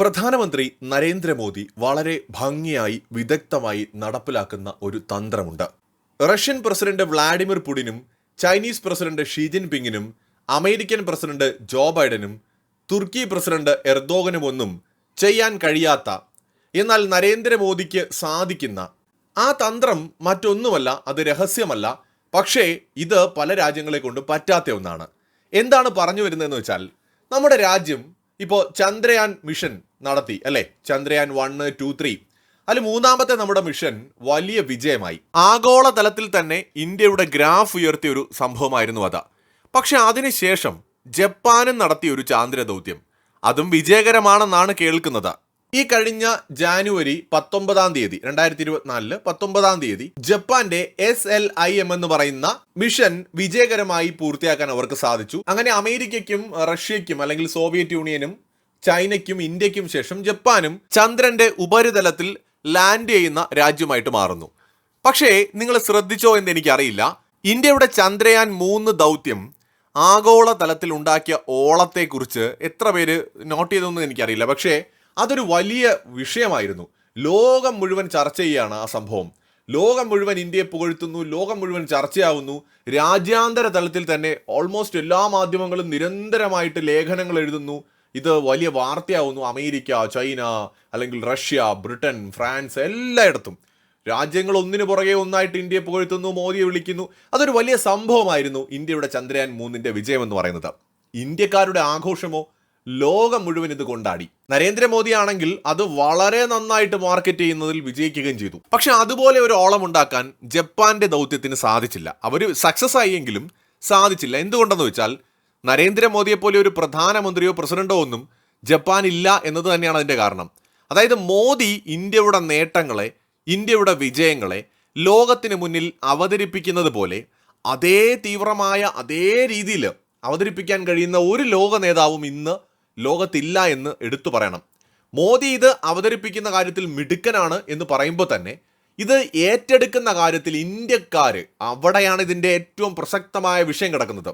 പ്രധാനമന്ത്രി നരേന്ദ്രമോദി വളരെ ഭംഗിയായി വിദഗ്ധമായി നടപ്പിലാക്കുന്ന ഒരു തന്ത്രമുണ്ട്. റഷ്യൻ പ്രസിഡന്റ് വ്ളാഡിമിർ പുടിനും ചൈനീസ് പ്രസിഡന്റ് ഷീ ജിൻപിങ്ങിനും അമേരിക്കൻ പ്രസിഡന്റ് ജോ ബൈഡനും തുർക്കി പ്രസിഡന്റ് എർദോഗനും ഒന്നും ചെയ്യാൻ കഴിയാത്ത എന്നാൽ നരേന്ദ്രമോദിക്ക് സാധിക്കുന്ന ആ തന്ത്രം മറ്റൊന്നുമല്ല അത് രഹസ്യമല്ല പക്ഷേ ഇത് പല രാജ്യങ്ങളെ കൊണ്ട് പറ്റാത്ത ഒന്നാണ്. എന്താണ് പറഞ്ഞു വരുന്നതെന്ന് വെച്ചാൽ നമ്മുടെ രാജ്യം ഇപ്പോൾ ചന്ദ്രയാൻ മിഷൻ നടത്തി അല്ലേ? ചന്ദ്രയാൻ വണ്ണ് ടു ത്രീ അതിൽ മൂന്നാമത്തെ നമ്മുടെ മിഷൻ വലിയ വിജയമായി. ആഗോള തലത്തിൽ തന്നെ ഇന്ത്യയുടെ ഗ്രാഫ് ഉയർത്തിയ ഒരു സംഭവമായിരുന്നു അത്. പക്ഷെ അതിനുശേഷം ജപ്പാനും നടത്തിയ ഒരു ചാന്ദ്ര ദൗത്യം അതും വിജയകരമാണെന്നാണ് കേൾക്കുന്നത്. ഈ കഴിഞ്ഞ ജാനുവരി പത്തൊമ്പതാം തീയതി രണ്ടായിരത്തി ഇരുപത്തിനാലിൽ പത്തൊമ്പതാം തീയതി ജപ്പാന്റെ എസ് എൽ ഐ എം എന്ന് പറയുന്ന മിഷൻ വിജയകരമായി പൂർത്തിയാക്കാൻ അവർക്ക് സാധിച്ചു. അങ്ങനെ അമേരിക്കയ്ക്കും റഷ്യയ്ക്കും അല്ലെങ്കിൽ സോവിയറ്റ് യൂണിയനും ചൈനയ്ക്കും ഇന്ത്യക്കും ശേഷം ജപ്പാനും ചന്ദ്രന്റെ ഉപരിതലത്തിൽ ലാൻഡ് ചെയ്യുന്ന രാജ്യമായിട്ട് മാറുന്നു. പക്ഷേ നിങ്ങൾ ശ്രദ്ധിച്ചോ എന്ന് എനിക്കറിയില്ല. ഇന്ത്യയുടെ ചന്ദ്രയാൻ മൂന്ന് ദൗത്യം ആഗോള തലത്തിൽ ഉണ്ടാക്കിയ ഓളത്തെക്കുറിച്ച് എത്ര പേര് നോട്ട് ചെയ്തൊന്നും എനിക്കറിയില്ല. പക്ഷേ അതൊരു വലിയ വിഷയമായിരുന്നു. ലോകം മുഴുവൻ ചർച്ച ചെയ്യുകയാണ് ആ സംഭവം. ലോകം മുഴുവൻ ഇന്ത്യയെ പുകഴ്ത്തുന്നു ലോകം മുഴുവൻ ചർച്ചയാവുന്നു. രാജ്യാന്തര തലത്തിൽ തന്നെ ഓൾമോസ്റ്റ് എല്ലാ മാധ്യമങ്ങളും നിരന്തരമായിട്ട് ലേഖനങ്ങൾ എഴുതുന്നു. ഇത് വലിയ വാർത്തയാവുന്നു. അമേരിക്ക ചൈന അല്ലെങ്കിൽ റഷ്യ ബ്രിട്ടൻ ഫ്രാൻസ് എല്ലായിടത്തും. രാജ്യങ്ങൾ ഒന്നിനു പുറകെ ഒന്നായിട്ട് ഇന്ത്യയെ പുകഴ്ത്തുന്നു മോദിയെ വിളിക്കുന്നു. അതൊരു വലിയ സംഭവമായിരുന്നു ഇന്ത്യയുടെ ചന്ദ്രയാൻ മൂന്നിന്റെ വിജയമെന്ന് പറയുന്നത്. ഇന്ത്യക്കാരുടെ ആഘോഷമോ ലോകം മുഴുവൻ ഇത് കൊണ്ടാടി. നരേന്ദ്രമോദി ആണെങ്കിൽ അത് വളരെ നന്നായിട്ട് മാർക്കറ്റ് ചെയ്യുന്നതിൽ വിജയിക്കുകയും ചെയ്തു. പക്ഷെ അതുപോലെ ഒരു ഓളം ഉണ്ടാക്കാൻ ജപ്പാന്റെ ദൗത്യത്തിന് സാധിച്ചില്ല. അവർ സക്സസ് ആയെങ്കിലും സാധിച്ചില്ല. എന്തുകൊണ്ടെന്ന് വെച്ചാൽ നരേന്ദ്രമോദിയെ പോലെ ഒരു പ്രധാനമന്ത്രിയോ പ്രസിഡന്റോ ഒന്നും ജപ്പാൻ ഇല്ല എന്നത് തന്നെയാണ് അതിന്റെ കാരണം. അതായത് മോദി ഇന്ത്യയുടെ നേട്ടങ്ങളെ ഇന്ത്യയുടെ വിജയങ്ങളെ ലോകത്തിന് മുന്നിൽ അവതരിപ്പിക്കുന്നത് പോലെ അതേ തീവ്രമായ അതേ രീതിയിൽ അവതരിപ്പിക്കാൻ കഴിയുന്ന ഒരു ലോക നേതാവും ഇന്ന് ലോകത്തില്ല എന്ന് എടുത്തു പറയണം. മോദി ഇത് അവതരിപ്പിക്കുന്ന കാര്യത്തിൽ മിടുക്കനാണ് എന്ന് പറയുമ്പോൾ തന്നെ ഇത് ഏറ്റെടുക്കുന്ന കാര്യത്തിൽ ഇന്ത്യക്കാർ അവിടെയാണ് ഇതിന്റെ ഏറ്റവും പ്രസക്തമായ വിഷയം കിടക്കുന്നത്.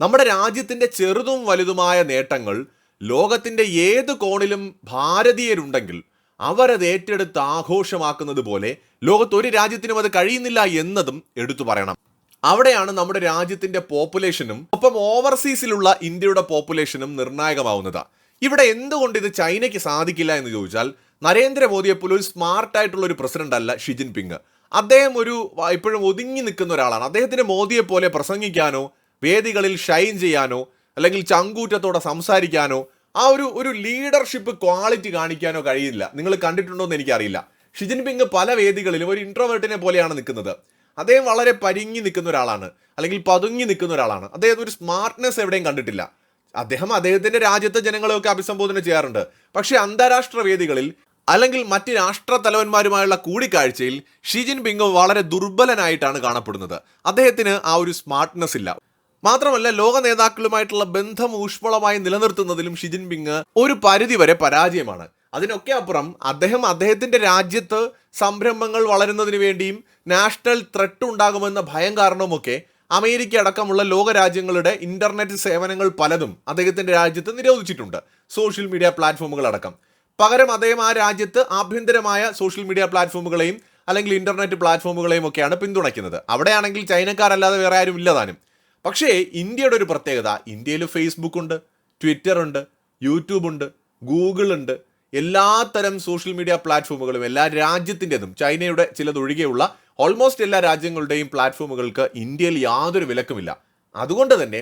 നമ്മുടെ രാജ്യത്തിന്റെ ചെറുതും വലുതുമായ നേട്ടങ്ങൾ ലോകത്തിന്റെ ഏത് കോണിലും ഭാരതീയരുണ്ടെങ്കിൽ അവരത് ഏറ്റെടുത്ത് ആഘോഷമാക്കുന്നത് പോലെ ലോകത്ത് ഒരു രാജ്യത്തിനും അത് കഴിയുന്നില്ല എന്നതും എടുത്തു പറയണം. അവിടെയാണ് നമ്മുടെ രാജ്യത്തിന്റെ പോപ്പുലേഷനും ഒപ്പം ഓവർസീസിലുള്ള ഇന്ത്യയുടെ പോപ്പുലേഷനും നിർണായകമാവുന്നത്. ഇവിടെ എന്തുകൊണ്ട് ഇത് ചൈനയ്ക്ക് സാധിക്കില്ല എന്ന് ചോദിച്ചാൽ നരേന്ദ്രമോദിയെ പോലെ ഒരു സ്മാർട്ട് ആയിട്ടുള്ള ഒരു പ്രസിഡന്റ് അല്ല ഷി ജിൻപിങ്. അദ്ദേഹം ഒരു ഇപ്പോഴും ഒതുങ്ങി നിൽക്കുന്ന ഒരാളാണ്. അദ്ദേഹത്തിന് മോദിയെ പോലെ പ്രസംഗിക്കാനോ വേദികളിൽ ഷൈൻ ചെയ്യാനോ അല്ലെങ്കിൽ ചങ്കൂറ്റത്തോടെ സംസാരിക്കാനോ ആ ഒരു ഒരു ലീഡർഷിപ്പ് ക്വാളിറ്റി കാണിക്കാനോ കഴിയില്ല. നിങ്ങൾ കണ്ടിട്ടുണ്ടോ എന്ന് എനിക്കറിയില്ല. ഷിജിൻ പിങ് പല വേദികളിലും ഒരു ഇൻട്രോവേർട്ടിനെ പോലെയാണ് നിൽക്കുന്നത്. അദ്ദേഹം വളരെ പരിങ്ങി നിൽക്കുന്ന ഒരാളാണ്. അല്ലെങ്കിൽ പതുങ്ങി നിൽക്കുന്ന ഒരാളാണ്. അദ്ദേഹം ഒരു സ്മാർട്ട്നെസ് എവിടെയും കണ്ടിട്ടില്ല. അദ്ദേഹം അദ്ദേഹത്തിന്റെ രാജ്യത്തെ ജനങ്ങളെയൊക്കെ അഭിസംബോധന ചെയ്യാറുണ്ട്. പക്ഷേ അന്താരാഷ്ട്ര വേദികളിൽ അല്ലെങ്കിൽ മറ്റ് രാഷ്ട്ര തലവന്മാരുമായുള്ള കൂടിക്കാഴ്ചയിൽ ഷി ജിൻപിങ് വളരെ ദുർബലനായിട്ടാണ് കാണപ്പെടുന്നത്. അദ്ദേഹത്തിന് ആ ഒരു സ്മാർട്ട്നെസ് ഇല്ല. മാത്രമല്ല ലോക നേതാക്കളുമായിട്ടുള്ള ബന്ധം ഊഷ്മളമായി നിലനിർത്തുന്നതിലും ഷി ജിൻപിങ് ഒരു പരിധി വരെ പരാജയമാണ്. അതിനൊക്കെ അപ്പുറം അദ്ദേഹം അദ്ദേഹത്തിന്റെ രാജ്യത്ത് സംരംഭങ്ങൾ വളരുന്നതിന് വേണ്ടിയും നാഷണൽ ത്രെട്ട് ഉണ്ടാകുമെന്ന ഭയം കാരണവുമൊക്കെ അമേരിക്ക അടക്കമുള്ള ലോകരാജ്യങ്ങളുടെ ഇന്റർനെറ്റ് സേവനങ്ങൾ പലതും അദ്ദേഹത്തിന്റെ രാജ്യത്ത് നിരോധിച്ചിട്ടുണ്ട്. സോഷ്യൽ മീഡിയ പ്ലാറ്റ്ഫോമുകൾ അടക്കം. പകരം അദ്ദേഹം ആ രാജ്യത്ത് ആഭ്യന്തരമായ സോഷ്യൽ മീഡിയ പ്ലാറ്റ്ഫോമുകളെയും അല്ലെങ്കിൽ ഇന്റർനെറ്റ് പ്ലാറ്റ്ഫോമുകളെയും ഒക്കെയാണ് പിന്തുണയ്ക്കുന്നത്. അവിടെയാണെങ്കിൽ ചൈനക്കാരല്ലാതെ വേറെ ആരും ഇല്ലതാനും പക്ഷേ ഇന്ത്യയുടെ ഒരു പ്രത്യേകത ഇന്ത്യയിൽ ഫേസ്ബുക്ക് ഉണ്ട് ട്വിറ്റർ ഉണ്ട് യൂട്യൂബ് ഉണ്ട് ഗൂഗിൾ ഉണ്ട്. എല്ലാത്തരം സോഷ്യൽ മീഡിയ പ്ലാറ്റ്ഫോമുകളും എല്ലാ രാജ്യത്തിന്റെതും ചൈനയുടെ ചിലതൊഴികെയുള്ള ഓൾമോസ്റ്റ് എല്ലാ രാജ്യങ്ങളുടെയും പ്ലാറ്റ്ഫോമുകൾക്ക് ഇന്ത്യയിൽ യാതൊരു വിലക്കുമില്ല. അതുകൊണ്ട് തന്നെ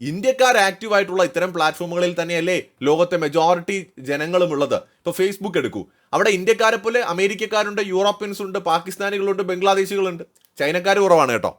ഇന്ത്യക്കാർ ആക്റ്റീവായിട്ടുള്ള ഇത്തരം പ്ലാറ്റ്ഫോമുകളിൽ തന്നെയല്ലേ ലോകത്തെ മെജോറിറ്റി ജനങ്ങളും ഉള്ളത്. ഇപ്പോൾ ഫേസ്ബുക്ക് എടുക്കൂ. അവിടെ ഇന്ത്യക്കാരെ പോലെ അമേരിക്കക്കാരുണ്ട് യൂറോപ്യൻസ് ഉണ്ട് പാകിസ്ഥാനികളുണ്ട് ബംഗ്ലാദേശികളുണ്ട് ചൈനക്കാർ കുറവാണ് കേട്ടോ.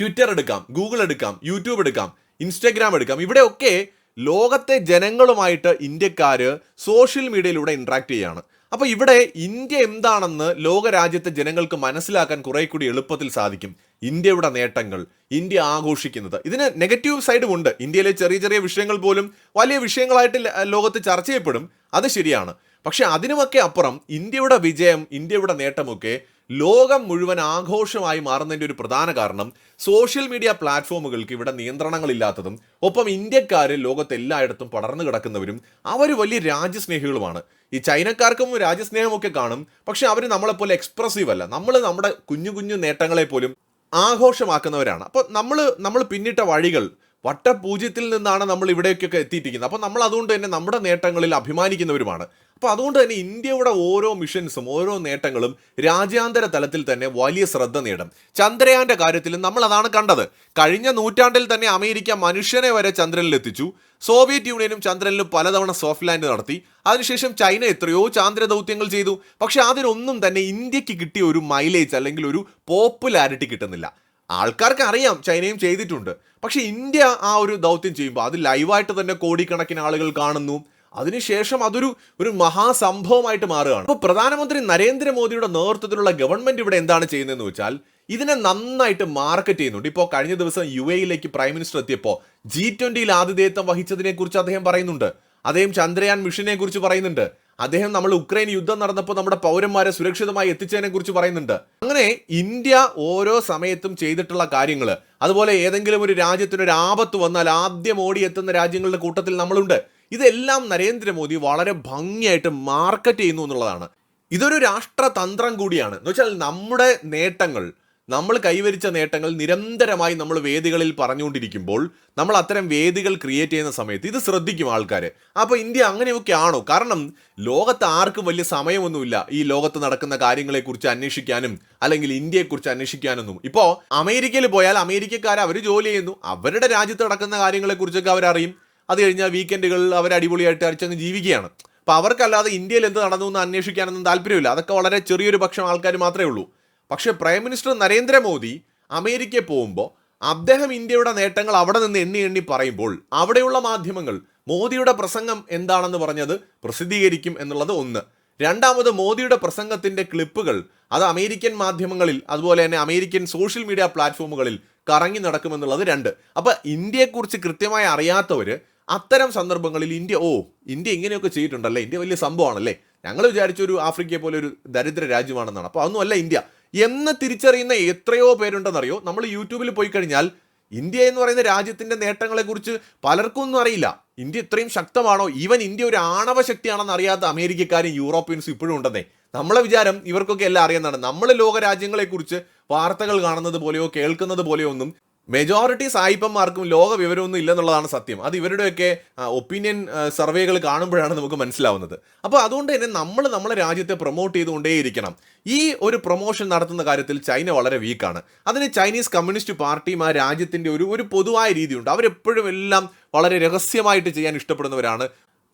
ട്വിറ്റർ എടുക്കാം ഗൂഗിൾ എടുക്കാം യൂട്യൂബ് എടുക്കാം ഇൻസ്റ്റഗ്രാം എടുക്കാം. ഇവിടെയൊക്കെ ലോകത്തെ ജനങ്ങളുമായിട്ട് ഇന്ത്യക്കാർ സോഷ്യൽ മീഡിയയിലൂടെ ഇന്ററാക്ട് ചെയ്യാണ്. അപ്പോൾ ഇവിടെ ഇന്ത്യ എന്താണെന്ന് ലോകരാജ്യത്തെ ജനങ്ങൾക്ക് മനസ്സിലാക്കാൻ കുറെ കൂടി എളുപ്പത്തിൽ സാധിക്കും. ഇന്ത്യയുടെ നേട്ടങ്ങൾ ഇന്ത്യ ആഘോഷിക്കുന്നത്. ഇതിന് നെഗറ്റീവ് സൈഡും ഉണ്ട്. ഇന്ത്യയിലെ ചെറിയ ചെറിയ വിഷയങ്ങൾ പോലും വലിയ വിഷയങ്ങളായിട്ട് ലോകത്ത് ചർച്ച ചെയ്യപ്പെടും. അത് ശരിയാണ്. പക്ഷെ അതിനുമൊക്കെ അപ്പുറം ഇന്ത്യയുടെ വിജയം ഇന്ത്യയുടെ നേട്ടമൊക്കെ ലോകം മുഴുവൻ ആഘോഷമായി മാറുന്നതിന്റെ ഒരു പ്രധാന കാരണം സോഷ്യൽ മീഡിയ പ്ലാറ്റ്ഫോമുകൾക്ക് ഇവിടെ നിയന്ത്രണങ്ങളില്ലാത്തതും ഒപ്പം ഇന്ത്യക്കാർ ലോകത്ത് എല്ലായിടത്തും പടർന്നു കിടക്കുന്നവരും അവർ വലിയ രാജ്യസ്നേഹികളുമാണ്. ഈ ചൈനക്കാർക്കും രാജ്യസ്നേഹമൊക്കെ കാണും പക്ഷെ അവർ നമ്മളെപ്പോലെ എക്സ്പ്രസീവ് അല്ല. നമ്മൾ നമ്മുടെ കുഞ്ഞു കുഞ്ഞു നേട്ടങ്ങളെ പോലും ആഘോഷമാക്കുന്നവരാണ്. അപ്പോൾ നമ്മൾ നമ്മൾ പിന്നിട്ട വഴികൾ വട്ടപൂജ്യത്തിൽ നിന്നാണ് നമ്മൾ ഇവിടേക്കൊക്കെ എത്തിയിട്ടിരിക്കുന്നത്. അപ്പോൾ നമ്മൾ അതുകൊണ്ട് തന്നെ നമ്മുടെ നേട്ടങ്ങളിൽ അഭിമാനിക്കുന്നവരുമാണ്. അപ്പോൾ അതുകൊണ്ട് തന്നെ ഇന്ത്യയുടെ ഓരോ മിഷൻസും ഓരോ നേട്ടങ്ങളും രാജ്യാന്തര തലത്തിൽ തന്നെ വലിയ ശ്രദ്ധ നേടും. ചന്ദ്രയാന്റെ കാര്യത്തിലും നമ്മൾ അതാണ് കണ്ടത്. കഴിഞ്ഞ നൂറ്റാണ്ടിൽ തന്നെ അമേരിക്ക മനുഷ്യനെ വരെ ചന്ദ്രനിൽ എത്തിച്ചു. സോവിയറ്റ് യൂണിയനും ചന്ദ്രനിലും പലതവണ സോഫ്റ്റ് ലാൻഡ് നടത്തി. അതിനുശേഷം ചൈന എത്രയോ ചാന്ദ്ര ദൗത്യങ്ങൾ ചെയ്തു. പക്ഷേ അതിനൊന്നും തന്നെ ഇന്ത്യയ്ക്ക് കിട്ടിയ ഒരു മൈലേജ് അല്ലെങ്കിൽ ഒരു പോപ്പുലാരിറ്റി കിട്ടുന്നില്ല. ആൾക്കാർക്ക് അറിയാം ചൈനയും ചെയ്തിട്ടുണ്ട്. പക്ഷെ ഇന്ത്യ ആ ഒരു ദൗത്യം ചെയ്യുമ്പോൾ അത് ലൈവായിട്ട് തന്നെ കോടിക്കണക്കിന് ആളുകൾ കാണുന്നു. അതിനുശേഷം അതൊരു ഒരു മഹാസംഭവമായിട്ട് മാറുകയാണ്. അപ്പോൾ പ്രധാനമന്ത്രി നരേന്ദ്രമോദിയുടെ നേതൃത്വത്തിലുള്ള ഗവൺമെന്റ് ഇവിടെ എന്താണ് ചെയ്യുന്നതെന്ന് വെച്ചാൽ ഇതിനെ നന്നായിട്ട് മാർക്കറ്റ് ചെയ്യുന്നുണ്ട്. ഇപ്പോൾ കഴിഞ്ഞ ദിവസം യു എയിലേക്ക് പ്രൈം മിനിസ്റ്റർ എത്തിയപ്പോൾ ജി ട്വന്റിയിൽ ആതിഥേയത്വം വഹിച്ചതിനെക്കുറിച്ച് അദ്ദേഹം പറയുന്നുണ്ട്. അദ്ദേഹം ചന്ദ്രയാൻ മിഷനെ കുറിച്ച് പറയുന്നുണ്ട്. അദ്ദേഹം നമ്മൾ ഉക്രൈൻ യുദ്ധം നടന്നപ്പോൾ നമ്മുടെ പൗരന്മാരെ സുരക്ഷിതമായി എത്തിച്ചതിനെ കുറിച്ച് പറയുന്നുണ്ട്. അങ്ങനെ ഇന്ത്യ ഓരോ സമയത്തും ചെയ്തിട്ടുള്ള കാര്യങ്ങൾ അതുപോലെ ഏതെങ്കിലും ഒരു രാജ്യത്തിന് ഒരു ആപത്ത് വന്നാൽ ആദ്യം ഓടിയെത്തുന്ന രാജ്യങ്ങളുടെ കൂട്ടത്തിൽ നമ്മളുണ്ട്. ഇതെല്ലാം നരേന്ദ്രമോദി വളരെ ഭംഗിയായിട്ട് മാർക്കറ്റ് ചെയ്യുന്നു എന്നുള്ളതാണ്. ഇതൊരു രാഷ്ട്രതന്ത്രം കൂടിയാണ്. എന്ന് വെച്ചാൽ നമ്മുടെ നേട്ടങ്ങൾ നമ്മൾ കൈവരിച്ച നേട്ടങ്ങൾ നിരന്തരമായി നമ്മൾ വേദികളിൽ പറഞ്ഞുകൊണ്ടിരിക്കുമ്പോൾ നമ്മൾ അത്തരം വേദികൾ ക്രിയേറ്റ് ചെയ്യുന്ന സമയത്ത് ഇത് ശ്രദ്ധിക്കും ആൾക്കാർ അപ്പോൾ ഇന്ത്യ അങ്ങനെയൊക്കെ ആണോ? കാരണം ലോകത്ത് ആർക്കും വലിയ സമയമൊന്നുമില്ല ഈ ലോകത്ത് നടക്കുന്ന കാര്യങ്ങളെക്കുറിച്ച് അന്വേഷിക്കാനും അല്ലെങ്കിൽ ഇന്ത്യയെക്കുറിച്ച് അന്വേഷിക്കാനൊന്നും. ഇപ്പോൾ അമേരിക്കയിൽ പോയാൽ അമേരിക്കക്കാർ അവർ ജോലി ചെയ്യുന്നു. അവരുടെ രാജ്യത്ത് നടക്കുന്ന കാര്യങ്ങളെക്കുറിച്ചൊക്കെ അവരറിയും. അത് കഴിഞ്ഞാൽ വീക്കെൻഡുകളിൽ അവർ അടിപൊളിയായിട്ട് അടിച്ചങ്ങ് ജീവിക്കുകയാണ്. അപ്പോൾ അവർക്കല്ലാതെ ഇന്ത്യയിൽ എന്ത് നടന്നു എന്ന് അന്വേഷിക്കാനൊന്നും താല്പര്യമില്ല. അതൊക്കെ വളരെ ചെറിയൊരു പക്ഷം ആൾക്കാർ മാത്രമേ ഉള്ളൂ. പക്ഷേ പ്രൈം മിനിസ്റ്റർ നരേന്ദ്രമോദി അമേരിക്കയിൽ പോകുമ്പോൾ അദ്ദേഹം ഇന്ത്യയുടെ നേട്ടങ്ങൾ അവിടെ നിന്ന് എണ്ണി എണ്ണി പറയുമ്പോൾ അവിടെയുള്ള മാധ്യമങ്ങൾ മോദിയുടെ പ്രസംഗം എന്താണെന്ന് പറഞ്ഞത് പ്രസിദ്ധീകരിക്കും എന്നുള്ളത് ഒന്ന്. രണ്ടാമത് മോദിയുടെ പ്രസംഗത്തിന്റെ ക്ലിപ്പുകൾ അത് അമേരിക്കൻ മാധ്യമങ്ങളിൽ അതുപോലെ തന്നെ അമേരിക്കൻ സോഷ്യൽ മീഡിയ പ്ലാറ്റ്ഫോമുകളിൽ കറങ്ങി നടക്കുമെന്നുള്ളത് രണ്ട്. അപ്പോൾ ഇന്ത്യയെക്കുറിച്ച് കൃത്യമായി അറിയാത്തവർ അത്തരം സന്ദർഭങ്ങളിൽ ഇന്ത്യ ഓ ഇന്ത്യ ഇങ്ങനെയൊക്കെ ചെയ്തിട്ടുണ്ടല്ലേ? ഇന്ത്യ വലിയ സംഭവമാണല്ലേ? ഞങ്ങൾ വിചാരിച്ച ഒരു ആഫ്രിക്കയെ പോലെ ഒരു ദരിദ്ര രാജ്യമാണെന്നാണ്. അപ്പോൾ അതൊന്നുമല്ല ഇന്ത്യ. എന്ന് തിരിച്ചറിയുന്ന എത്രയോ പേരുണ്ടെന്നറിയോ? നമ്മൾ യൂട്യൂബിൽ പോയി കഴിഞ്ഞാൽ ഇന്ത്യ എന്ന് പറയുന്ന രാജ്യത്തിന്റെ നേട്ടങ്ങളെക്കുറിച്ച് പലർക്കും ഒന്നും അറിയില്ല. ഇന്ത്യ ഇത്രയും ശക്തമാണോ? ഈവൻ ഇന്ത്യ ഒരു ആണവ ശക്തിയാണെന്ന് അറിയാത്ത അമേരിക്കക്കാരും യൂറോപ്യൻസും ഇപ്പോഴും ഉണ്ടെന്നേ. നമ്മളെ വിചാരം ഇവർക്കൊക്കെ എല്ലാം അറിയുന്നതാണ്. നമ്മൾ ലോകരാജ്യങ്ങളെക്കുറിച്ച് വാർത്തകൾ കാണുന്നത് പോലെയോ കേൾക്കുന്നത് പോലെയോ ഒന്നും മെജോറിറ്റി സായിപ്പന്മാർക്കും ലോക വിവരമൊന്നും ഇല്ലെന്നുള്ളതാണ് സത്യം. അത് ഇവരുടെയൊക്കെ ഒപ്പീനിയൻ സർവേകൾ കാണുമ്പോഴാണ് നമുക്ക് മനസ്സിലാവുന്നത്. അപ്പോൾ അതുകൊണ്ട് തന്നെ നമ്മൾ നമ്മുടെ രാജ്യത്തെ പ്രൊമോട്ട് ചെയ്തുകൊണ്ടേയിരിക്കണം. ഈ ഒരു പ്രൊമോഷൻ നടത്തുന്ന കാര്യത്തിൽ ചൈന വളരെ വീക്കാണ് അതിന് ചൈനീസ് കമ്മ്യൂണിസ്റ്റ് പാർട്ടിയും ആ രാജ്യത്തിന്റെ ഒരു ഒരു പൊതുവായ രീതിയുണ്ട്. അവരെപ്പോഴും എല്ലാം വളരെ രഹസ്യമായിട്ട് ചെയ്യാൻ ഇഷ്ടപ്പെടുന്നവരാണ്.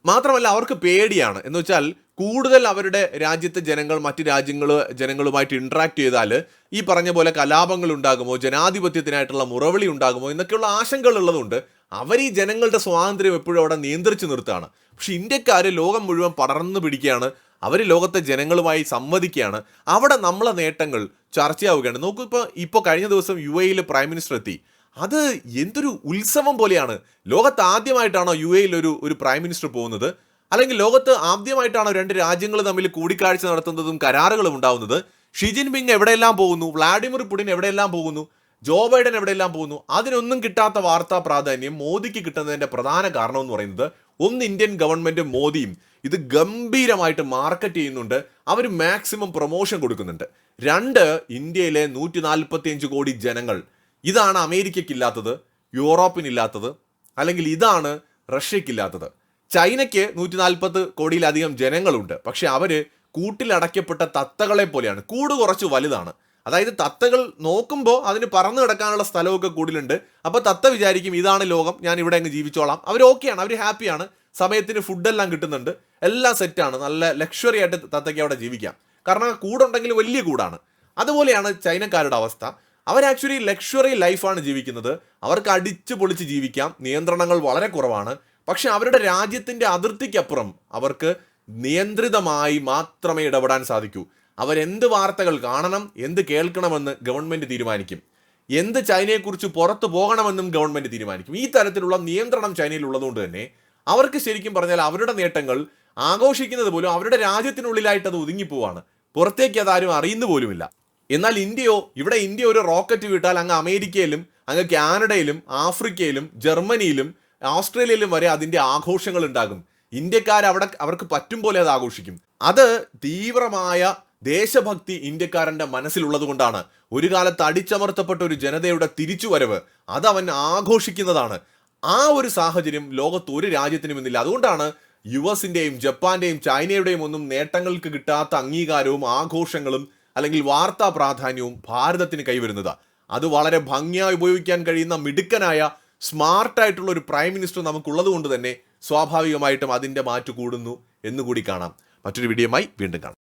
മാത്രമല്ല അവർക്ക് പേടിയാണ്. എന്ന് വെച്ചാൽ കൂടുതൽ അവരുടെ രാജ്യത്തെ ജനങ്ങൾ മറ്റ് രാജ്യങ്ങൾ ജനങ്ങളുമായിട്ട് ഇൻട്രാക്ട് ചെയ്താൽ ഈ പറഞ്ഞ പോലെ കലാപങ്ങൾ ഉണ്ടാകുമോ ജനാധിപത്യത്തിനായിട്ടുള്ള മുറവിളി ഉണ്ടാകുമോ എന്നൊക്കെയുള്ള ആശങ്കകൾ ഉള്ളതുകൊണ്ട് അവർ ഈ ജനങ്ങളുടെ സ്വാതന്ത്ര്യം എപ്പോഴും അവിടെ നിയന്ത്രിച്ചു നിർത്തുകയാണ്. പക്ഷെ ഇന്ത്യക്കാർ ലോകം മുഴുവൻ പടർന്നു പിടിക്കുകയാണ് അവർ ലോകത്തെ ജനങ്ങളുമായി സംവദിക്കുകയാണ്. അവിടെ നമ്മളെ നേട്ടങ്ങൾ ചർച്ചയാവുകയാണ്. നോക്കൂ ഇപ്പോൾ ഇപ്പോൾ കഴിഞ്ഞ ദിവസം യു എയിൽ പ്രൈം മിനിസ്റ്റർ എത്തി അത് എന്തൊരു ഉത്സവം പോലെയാണ്. ലോകത്ത് ആദ്യമായിട്ടാണോ യു എയിൽ ഒരു ഒരു പ്രൈം മിനിസ്റ്റർ പോകുന്നത്? അല്ലെങ്കിൽ ലോകത്ത് ആദ്യമായിട്ടാണ് രണ്ട് രാജ്യങ്ങൾ തമ്മിൽ കൂടിക്കാഴ്ച നടത്തുന്നതും കരാറുകളും ഉണ്ടാവുന്നത്? ഷി ജിൻപിങ് എവിടെയെല്ലാം പോകുന്നു? വ്ളാഡിമിർ പുടിൻ എവിടെയെല്ലാം പോകുന്നു? ജോ ബൈഡൻ എവിടെയെല്ലാം പോകുന്നു? അതിനൊന്നും കിട്ടാത്ത വാർത്താ പ്രാധാന്യം മോദിക്ക് കിട്ടുന്നതിന്റെ പ്രധാന കാരണം എന്ന് പറയുന്നത് ഒന്ന് ഇന്ത്യൻ ഗവൺമെന്റും മോദിയും ഇത് ഗംഭീരമായിട്ട് മാർക്കറ്റ് ചെയ്യുന്നുണ്ട്. അവർ മാക്സിമം പ്രൊമോഷൻ കൊടുക്കുന്നുണ്ട്. രണ്ട് ഇന്ത്യയിലെ നൂറ്റി നാൽപ്പത്തിയഞ്ച് കോടി ജനങ്ങൾ ഇതാണ് അമേരിക്കയ്ക്കില്ലാത്തത് യൂറോപ്പിനില്ലാത്തത് അല്ലെങ്കിൽ ഇതാണ് റഷ്യക്കില്ലാത്തത് ചൈനയ്ക്ക് നൂറ്റി നാൽപ്പത് കോടിയിലധികം ജനങ്ങളുണ്ട്. പക്ഷെ അവർ കൂട്ടിലടയ്ക്കപ്പെട്ട തത്തകളെ പോലെയാണ്. കൂട് കുറച്ച് വലുതാണ്. അതായത് തത്തകൾ നോക്കുമ്പോൾ അതിന് പറന്നു കിടക്കാനുള്ള സ്ഥലമൊക്കെ കൂടുതലുണ്ട് അപ്പോൾ തത്ത വിചാരിക്കും ഇതാണ് ലോകം ഞാൻ ഇവിടെ അങ്ങ് ജീവിച്ചോളാം. അവർ ഓക്കെയാണ് അവർ ഹാപ്പിയാണ്. സമയത്തിന് ഫുഡെല്ലാം കിട്ടുന്നുണ്ട്. എല്ലാം സെറ്റാണ്. നല്ല ലക്ഷറി ആയിട്ട് തത്തയ്ക്ക് അവിടെ ജീവിക്കാം. കാരണം കൂടുണ്ടെങ്കിൽ വലിയ കൂടാണ്. അതുപോലെയാണ് ചൈനക്കാരുടെ അവസ്ഥ. അവർ ആക്ച്വലി ലക്ഷറി ലൈഫാണ് ജീവിക്കുന്നത്. അവർക്ക് അടിച്ചു പൊളിച്ച് ജീവിക്കാം. നിയന്ത്രണങ്ങൾ വളരെ കുറവാണ്. പക്ഷെ അവരുടെ രാജ്യത്തിന്റെ അതിർത്തിക്കപ്പുറം അവർക്ക് നിയന്ത്രിതമായി മാത്രമേ ഇടപെടാൻ സാധിക്കൂ. അവരെന്ത് വാർത്തകൾ കാണണം എന്ത് കേൾക്കണമെന്ന് ഗവൺമെന്റ് തീരുമാനിക്കും. എന്ത് ചൈനയെക്കുറിച്ച് പുറത്തു പോകണമെന്നും ഗവൺമെന്റ് തീരുമാനിക്കും. ഈ തരത്തിലുള്ള നിയന്ത്രണം ചൈനയിൽ ഉള്ളതുകൊണ്ട് തന്നെ അവർക്ക് ശരിക്കും പറഞ്ഞാൽ അവരുടെ നേട്ടങ്ങൾ ആഘോഷിക്കുന്നത് പോലും അവരുടെ രാജ്യത്തിനുള്ളിലായിട്ട് അത് ഒതുങ്ങിപ്പോവാണ്. പുറത്തേക്ക് അതാരും അറിയുന്നു പോലുമില്ല. എന്നാൽ ഇന്ത്യയോ ഇവിടെ ഇന്ത്യ ഒരു റോക്കറ്റ് വിട്ടാൽ അങ്ങ് അമേരിക്കയിലും അങ്ങ് കാനഡയിലും ആഫ്രിക്കയിലും ജർമ്മനിയിലും ഓസ്ട്രേലിയയിലും വരെ അതിന്റെ ആഘോഷങ്ങൾ ഉണ്ടാകും ഇന്ത്യക്കാർ അവിടെ അവർക്ക് പറ്റും പോലെ അത് ആഘോഷിക്കും. അത് തീവ്രമായ ദേശഭക്തി ഇന്ത്യക്കാരന്റെ മനസ്സിലുള്ളത് കൊണ്ടാണ്. ഒരു കാലത്ത് അടിച്ചമർത്തപ്പെട്ട ഒരു ജനതയുടെ തിരിച്ചുവരവ് അത് അവൻ ആഘോഷിക്കുന്നതാണ്. ആ ഒരു സാഹചര്യം ലോകത്ത് ഒരു രാജ്യത്തിനും ഇന്നില്ല. അതുകൊണ്ടാണ് യു എസിന്റെയും ജപ്പാന്റെയും ചൈനയുടെയും ഒന്നും നേട്ടങ്ങൾക്ക് കിട്ടാത്ത അംഗീകാരവും ആഘോഷങ്ങളും അല്ലെങ്കിൽ വാർത്താ പ്രാധാന്യവും ഭാരതത്തിന് കൈവരുന്നത്. അത് വളരെ ഭംഗിയായി ഉപയോഗിക്കാൻ കഴിയുന്ന മിടുക്കനായ സ്മാർട്ടായിട്ടുള്ള ഒരു പ്രൈം മിനിസ്റ്റർ നമുക്കുള്ളത് കൊണ്ട് തന്നെ സ്വാഭാവികമായിട്ടും അതിന്റെ മാറ്റു കൂടുന്നു എന്നുകൂടി കാണാം. മറ്റൊരു വീഡിയോയുമായി വീണ്ടും കാണാം.